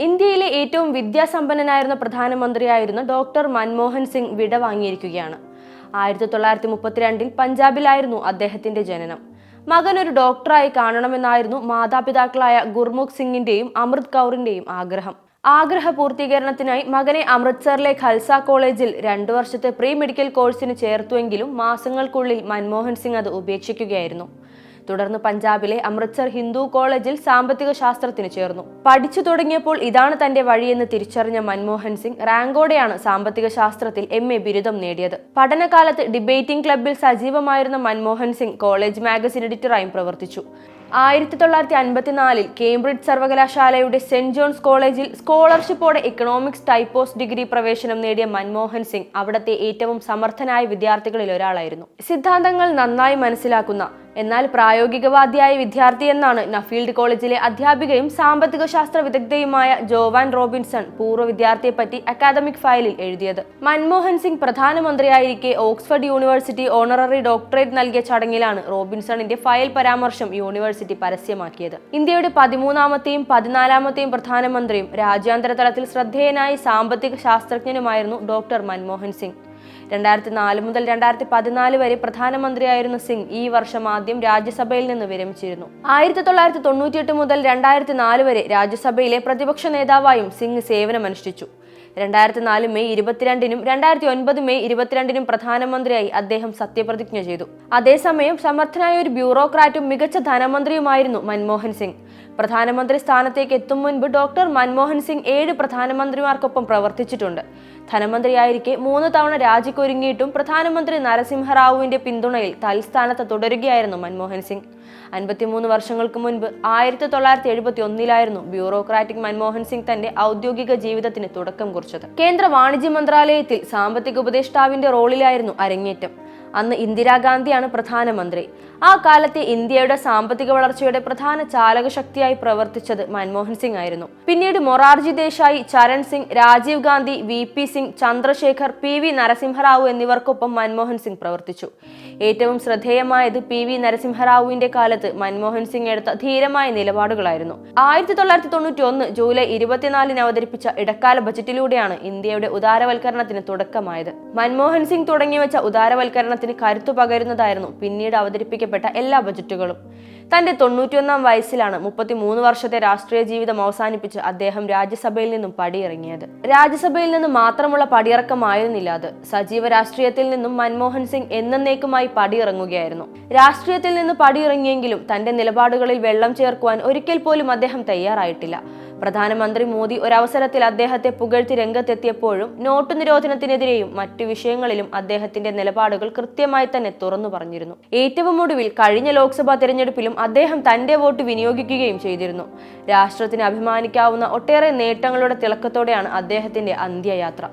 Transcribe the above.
ഇന്ത്യയിലെ ഏറ്റവും വിദ്യാസമ്പന്നനായിരുന്ന പ്രധാനമന്ത്രിയായിരുന്ന ഡോക്ടർ മൻമോഹൻ സിംഗ് വിട വാങ്ങിയിരിക്കുകയാണ്. ആയിരത്തി തൊള്ളായിരത്തി മുപ്പത്തിരണ്ടിൽ പഞ്ചാബിലായിരുന്നു അദ്ദേഹത്തിന്റെ ജനനം. മകൻ ഒരു ഡോക്ടറായി കാണണമെന്നായിരുന്നു മാതാപിതാക്കളായ ഗുർമുഖ് സിംഗിന്റെയും അമൃത് കൗറിന്റെയും ആഗ്രഹം. ആഗ്രഹ പൂർത്തീകരണത്തിനായി മകനെ അമൃത്സറിലെ ഖൽസ കോളേജിൽ രണ്ടു വർഷത്തെ പ്രീ മെഡിക്കൽ കോഴ്സിന് ചേർത്തുവെങ്കിലും മാസങ്ങൾക്കുള്ളിൽ മൻമോഹൻ സിംഗ് അത് ഉപേക്ഷിക്കുകയായിരുന്നു. തുടർന്ന് പഞ്ചാബിലെ അമൃത്സർ ഹിന്ദു കോളേജിൽ സാമ്പത്തിക ശാസ്ത്രത്തിന് ചേർന്നു. പഠിച്ചു തുടങ്ങിയപ്പോൾ ഇതാണ് തന്റെ വഴിയെന്ന് തിരിച്ചറിഞ്ഞ മൻമോഹൻ സിംഗ് റാങ്കോടെയാണ് സാമ്പത്തിക ശാസ്ത്രത്തിൽ എം എ ബിരുദം നേടിയത്. പഠനകാലത്ത് ഡിബേറ്റിംഗ് ക്ലബിൽ സജീവമായിരുന്ന മൻമോഹൻ സിംഗ് കോളേജ് മാഗസിൻ എഡിറ്ററായും പ്രവർത്തിച്ചു. ആയിരത്തി തൊള്ളായിരത്തി അൻപത്തിനാലിൽ കേംബ്രിഡ്ജ് സർവകലാശാലയുടെ സെന്റ് ജോൺസ് കോളേജിൽ സ്കോളർഷിപ്പോടെ ഇക്കണോമിക്സ് ടൈപ്പോസ് ഡിഗ്രി പ്രവേശനം നേടിയ മൻമോഹൻ സിംഗ് അവിടത്തെ ഏറ്റവും സമർത്ഥനായ വിദ്യാർത്ഥികളിൽ ഒരാളായിരുന്നു. സിദ്ധാന്തങ്ങൾ നന്നായി മനസ്സിലാക്കുന്ന എന്നാൽ പ്രായോഗികവാദിയായ വിദ്യാർത്ഥി എന്നാണ് നഫീൽഡ് കോളേജിലെ അധ്യാപികയും സാമ്പത്തിക ശാസ്ത്ര വിദഗ്ധയുമായ ജോവാൻ റോബിൻസൺ പൂർവ വിദ്യാർത്ഥിയെപ്പറ്റി അക്കാദമിക് ഫയലിൽ എഴുതിയത്. മൻമോഹൻ സിംഗ് പ്രധാനമന്ത്രിയായിരിക്കെ ഓക്സ്ഫോർഡ് യൂണിവേഴ്സിറ്റി ഓണററി ഡോക്ടറേറ്റ് നൽകിയ ചടങ്ങിലാണ് റോബിൻസണിന്റെ ഫയൽ പരാമർശം യൂണിവേഴ്സിറ്റി പരസ്യമാക്കിയത്. ഇന്ത്യയുടെ പതിമൂന്നാമത്തെയും പതിനാലാമത്തെയും പ്രധാനമന്ത്രിയും രാജ്യാന്തര തലത്തിൽ ശ്രദ്ധേയനായ സാമ്പത്തിക ശാസ്ത്രജ്ഞനുമായിരുന്നു ഡോക്ടർ മൻമോഹൻ സിംഗ്. രണ്ടായിരത്തി നാല് മുതൽ രണ്ടായിരത്തി പതിനാല് വരെ പ്രധാനമന്ത്രിയായിരുന്ന സിംഗ് ഈ വർഷം ആദ്യം രാജ്യസഭയിൽ നിന്ന് വിരമിച്ചിരുന്നു. ആയിരത്തി തൊള്ളായിരത്തി തൊണ്ണൂറ്റിയെട്ട് മുതൽ രണ്ടായിരത്തി നാല് വരെ രാജ്യസഭയിലെ പ്രതിപക്ഷ നേതാവായും സിംഗ് സേവനമനുഷ്ഠിച്ചു. രണ്ടായിരത്തി നാല് മെയ് ഇരുപത്തിരണ്ടിനും രണ്ടായിരത്തി ഒൻപത് മെയ് ഇരുപത്തിരണ്ടിനും പ്രധാനമന്ത്രിയായി അദ്ദേഹം സത്യപ്രതിജ്ഞ ചെയ്തു. അതേസമയം സമർത്ഥനായ ഒരു ബ്യൂറോക്രാറ്റും മികച്ച ധനമന്ത്രിയുമായിരുന്നു മൻമോഹൻ സിംഗ്. പ്രധാനമന്ത്രി സ്ഥാനത്തേക്ക് എത്തും മുൻപ് ഡോക്ടർ മൻമോഹൻ സിംഗ് ഏഴ് പ്രധാനമന്ത്രിമാർക്കൊപ്പം പ്രവർത്തിച്ചിട്ടുണ്ട്. ധനമന്ത്രിയായിരിക്കെ മൂന്ന് തവണ രാജിക്കൊരുങ്ങിയിട്ടും പ്രധാനമന്ത്രി നരസിംഹറാവുവിന്റെ പിന്തുണയിൽ തൽസ്ഥാനത്ത് തുടരുകയായിരുന്നു മൻമോഹൻ സിംഗ്. അൻപത്തിമൂന്ന് വർഷങ്ങൾക്ക് മുൻപ് ആയിരത്തി തൊള്ളായിരത്തി എഴുപത്തി ഒന്നിലായിരുന്നു ബ്യൂറോക്രാറ്റിക് മൻമോഹൻ സിംഗ് തന്റെ ഔദ്യോഗിക ജീവിതത്തിന് തുടക്കം കുറിച്ചത്. കേന്ദ്ര വാണിജ്യ മന്ത്രാലയത്തിൽ സാമ്പത്തിക ഉപദേഷ്ടാവിന്റെ റോളിലായിരുന്നു അരങ്ങേറ്റം. അന്ന് ഇന്ദിരാഗാന്ധിയാണ് പ്രധാനമന്ത്രി. ആ കാലത്തെ ഇന്ത്യയുടെ സാമ്പത്തിക വളർച്ചയുടെ പ്രധാന ചാലകശക്തിയായി പ്രവർത്തിച്ചത് മൻമോഹൻ സിംഗ് ആയിരുന്നു. പിന്നീട് Morarji Desai Charan Singh Rajiv Gandhi V P Singh Chandrashekhar P V Narasimha Rao എന്നിവർക്കൊപ്പം മൻമോഹൻ സിംഗ് പ്രവർത്തിച്ചു. ഏറ്റവും ശ്രദ്ധേയമായത് പി വി നരസിംഹറാവുവിന്റെ കാലത്ത് മൻമോഹൻ സിംഗ് എടുത്ത ധീരമായ നിലപാടുകളായിരുന്നു. ആയിരത്തി തൊള്ളായിരത്തി തൊണ്ണൂറ്റി ഒന്ന് ജൂലൈ ഇരുപത്തിനാലിന് അവതരിപ്പിച്ച ഇടക്കാല ബജറ്റിലൂടെയാണ് ഇന്ത്യയുടെ ഉദാരവൽക്കരണത്തിന് തുടക്കമായത്. മൻമോഹൻ സിംഗ് തുടങ്ങിവെച്ച ഉദാരവൽക്കരണത്തിന് കരുത്തു പകരുന്നതായിരുന്നു പിന്നീട് അവതരിപ്പിക്കപ്പെട്ട എല്ലാ ബജറ്റുകളും. തന്റെ തൊണ്ണൂറ്റിയൊന്നാം വയസ്സിലാണ് മുപ്പത്തിമൂന്ന് വർഷത്തെ രാഷ്ട്രീയ ജീവിതം അവസാനിപ്പിച്ച് അദ്ദേഹം രാജ്യസഭയിൽ നിന്നും പടിയിറങ്ങിയത്. രാജ്യസഭയിൽ നിന്ന് മാത്രമുള്ള പടിയിറക്കമായിരുന്നില്ല അത്. സജീവ രാഷ്ട്രീയത്തിൽ നിന്നും മൻമോഹൻ സിംഗ് എന്നേക്കുമായി പടിയിറങ്ങുകയായിരുന്നു. രാഷ്ട്രീയത്തിൽ നിന്ന് പടിയിറങ്ങിയെങ്കിലും തന്റെ നിലപാടുകളിൽ വെള്ളം ചേർക്കുവാൻ ഒരിക്കൽ പോലും അദ്ദേഹം തയ്യാറായിട്ടില്ല. പ്രധാനമന്ത്രി മോദി ഒരവസരത്തിൽ അദ്ദേഹത്തെ പുകഴ്ത്തി രംഗത്തെത്തിയപ്പോഴും നോട്ടു നിരോധനത്തിനെതിരെയും മറ്റു വിഷയങ്ങളിലും അദ്ദേഹത്തിന്റെ നിലപാടുകൾ കൃത്യമായി തന്നെ തുറന്നു പറഞ്ഞിരുന്നു. ഏറ്റവും ഒടുവിൽ കഴിഞ്ഞ ലോക്സഭാ തെരഞ്ഞെടുപ്പിലും അദ്ദേഹം തന്റെ വോട്ട് വിനിയോഗിക്കുകയും ചെയ്തിരുന്നു. രാഷ്ട്രത്തിന് അഭിമാനിക്കാവുന്ന ഒട്ടേറെ നേട്ടങ്ങളുടെ തിളക്കത്തോടെയാണ് അദ്ദേഹത്തിന്റെ അന്ത്യയാത്ര.